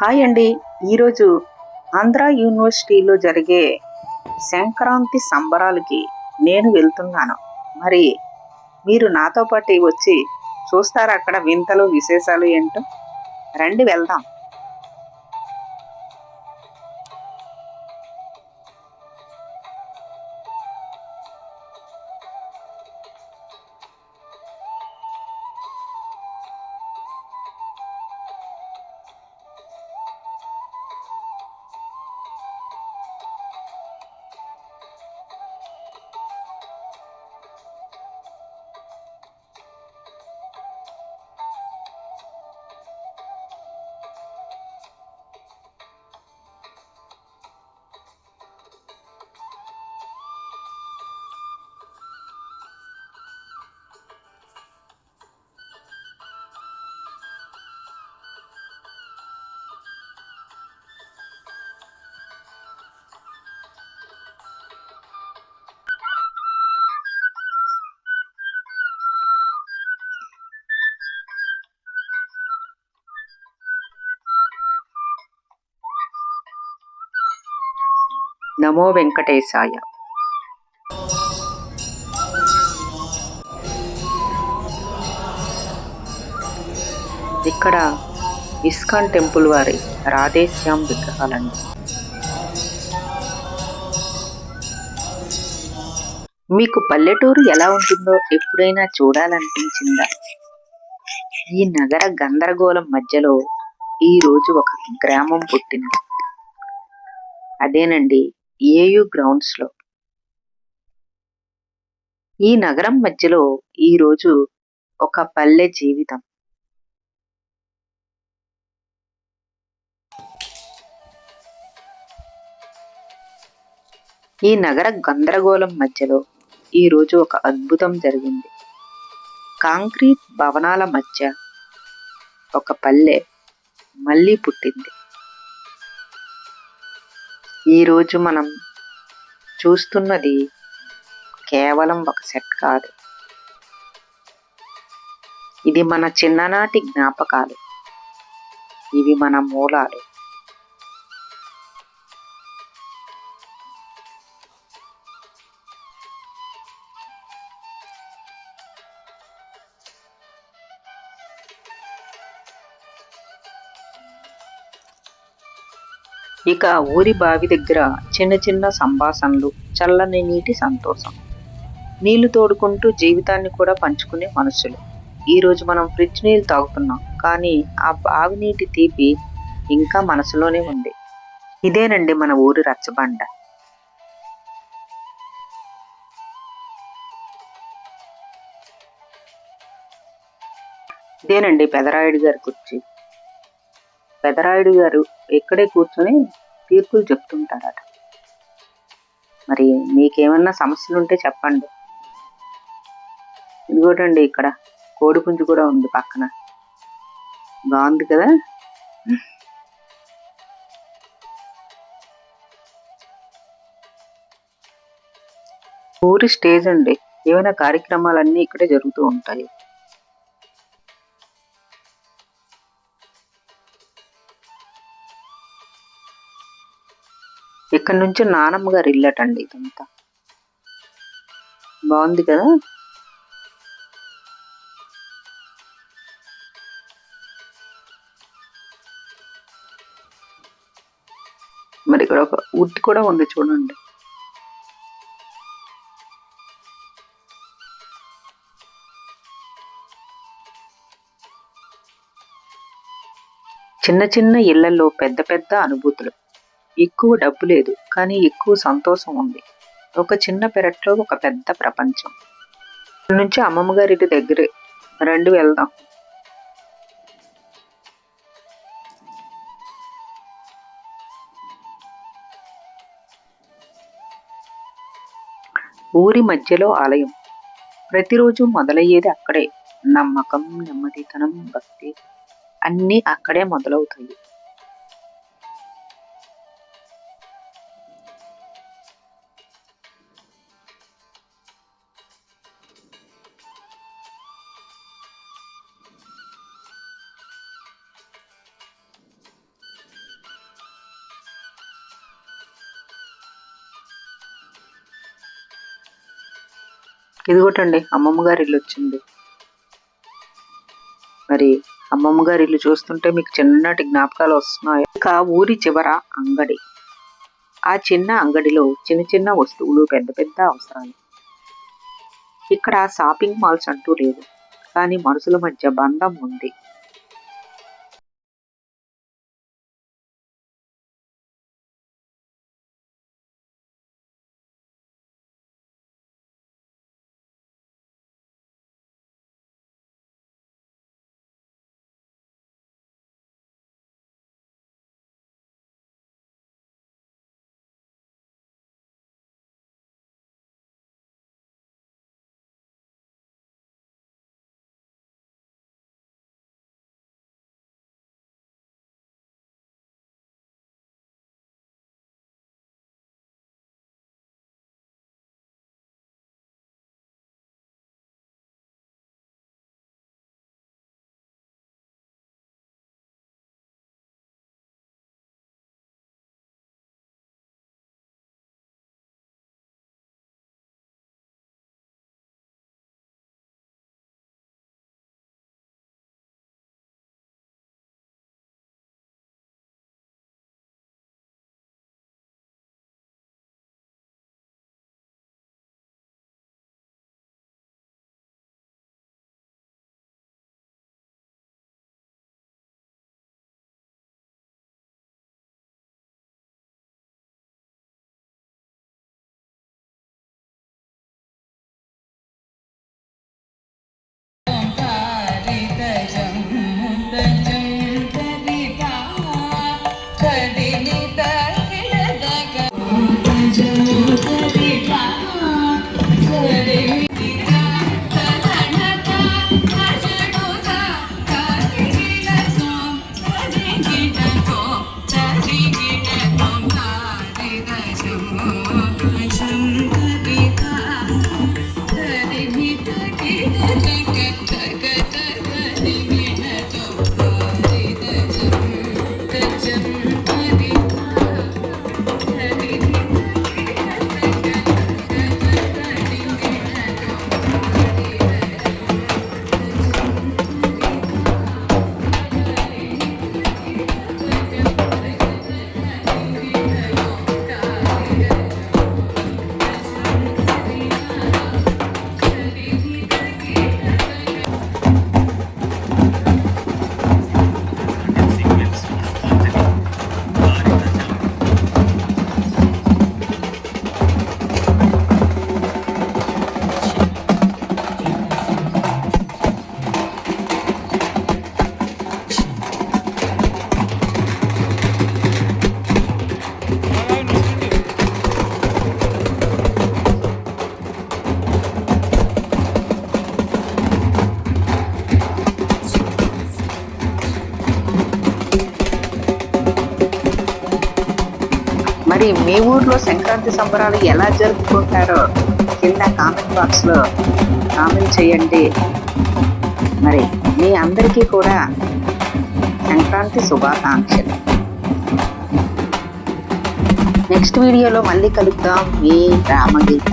Hi అండి. ఈరోజు ఆంధ్ర యూనివర్సిటీలో జరిగే సంక్రాంతి సంబరాలకి నేను వెళ్తున్నాను. మరి మీరు నాతో పాటు వచ్చి చూస్తారా అక్కడ వింతలు విశేషాలు ఏంటో? రండి వెళ్దాం. నమో వెంకటేశాయ. ఇక్కడ ఇస్కాన్ టెంపుల్ వారి రాధేశ్యాం విగ్రహాలండి. మీకు పల్లెటూరు ఎలా ఉంటుందో ఎప్పుడైనా చూడాలనిపించిందా? ఈ నగర గందరగోళం మధ్యలో ఈ రోజు ఒక గ్రామం పుట్టింది. అదేనండి ఏయు గ్రౌండ్స్లో. ఈ నగరం మధ్యలో ఈ రోజు ఒక పల్లె జీవితం. ఈ నగర గందరగోళం మధ్యలో ఈ రోజు ఒక అద్భుతం జరిగింది. కాంక్రీట్ భవనాల మధ్య ఒక పల్లె మళ్ళీ పుట్టింది. ఈరోజు మనం చూస్తున్నది కేవలం ఒక సెట్ కాదు. ఇది మన చిన్ననాటి జ్ఞాపకాలు. ఇవి మన మూలాలు. ఇక ఊరి బావి దగ్గర చిన్న చిన్న సంభాషణలు చల్లని నీటి సంతోషం. నీళ్ళు తోడుకుంటూ జీవితాన్ని కూడా పంచుకునే మనుషులు ఈరోజు మనం ఫ్రిడ్జ్ నీళ్ళు తాగుతున్నాం కానీ ఆ బావి నీటి తీపి ఇంకా మనసులోనే ఉంది. ఇదేనండి మన ఊరి రచ్చబండ. ఇదేనండి పెదరాయుడు గారి కుర్చీ. పెదరాయుడు గారు ఇక్కడే కూర్చొని తీర్పులు చెప్తుంటారట. మరి మీకేమన్నా సమస్యలు ఉంటే చెప్పండి. ఇదిగోటండి ఇక్కడ కోడిపుంజు కూడా ఉంది పక్కన. బాగుంది కదా? ఊరి స్టేజ్ అండి. ఏమైనా కార్యక్రమాలన్నీ ఇక్కడే జరుగుతూ ఉంటాయి. ఇక్కడ నుంచి నానమ్మ గారు ఇల్లటండి ఇదంతా. బాగుంది కదా? మరి ఇక్కడ ఒక వుడ్ కూడా ఉంది చూడండి. చిన్న చిన్న ఇళ్ళలో పెద్ద పెద్ద అనుభూతులు. ఎక్కువ డబ్బు లేదు కానీ ఎక్కువ సంతోషం ఉంది. ఒక చిన్న పెరట్లో ఒక పెద్ద ప్రపంచం. ఇక్కడ నుంచి అమ్మమ్మ గారి ఇంటి దగ్గరే రెండు వెళ్దాం. ఊరి మధ్యలో ఆలయం. ప్రతిరోజు మొదలయ్యేది అక్కడే. నమ్మకం నెమ్మదితనం భక్తి అన్నీ అక్కడే మొదలవుతాయి. ఇదిగోటండి అమ్మమ్మ గారి ఇల్లు వచ్చింది. మరి అమ్మమ్మ గారి ఇల్లు చూస్తుంటే మీకు చిన్ననాటి జ్ఞాపకాలు వస్తున్నాయి? ఇక ఊరి చివర అంగడి. ఆ చిన్న అంగడిలో చిన్న చిన్న వస్తువులు పెద్ద పెద్ద అవసరాలు. ఇక్కడ షాపింగ్ మాల్స్ అంటూ లేదు. కానీ మనుషుల మధ్య బంధం ఉంది. మరి మీ ఊర్లో సంక్రాంతి సంబరాలు ఎలా జరుపుకుంటారో కింద కామెంట్ బాక్స్లో కామెంట్ చేయండి. మరి మీ అందరికీ కూడా సంక్రాంతి శుభాకాంక్షలు. నెక్స్ట్ వీడియోలో మళ్ళీ కలుద్దాం. మీ రామగీత.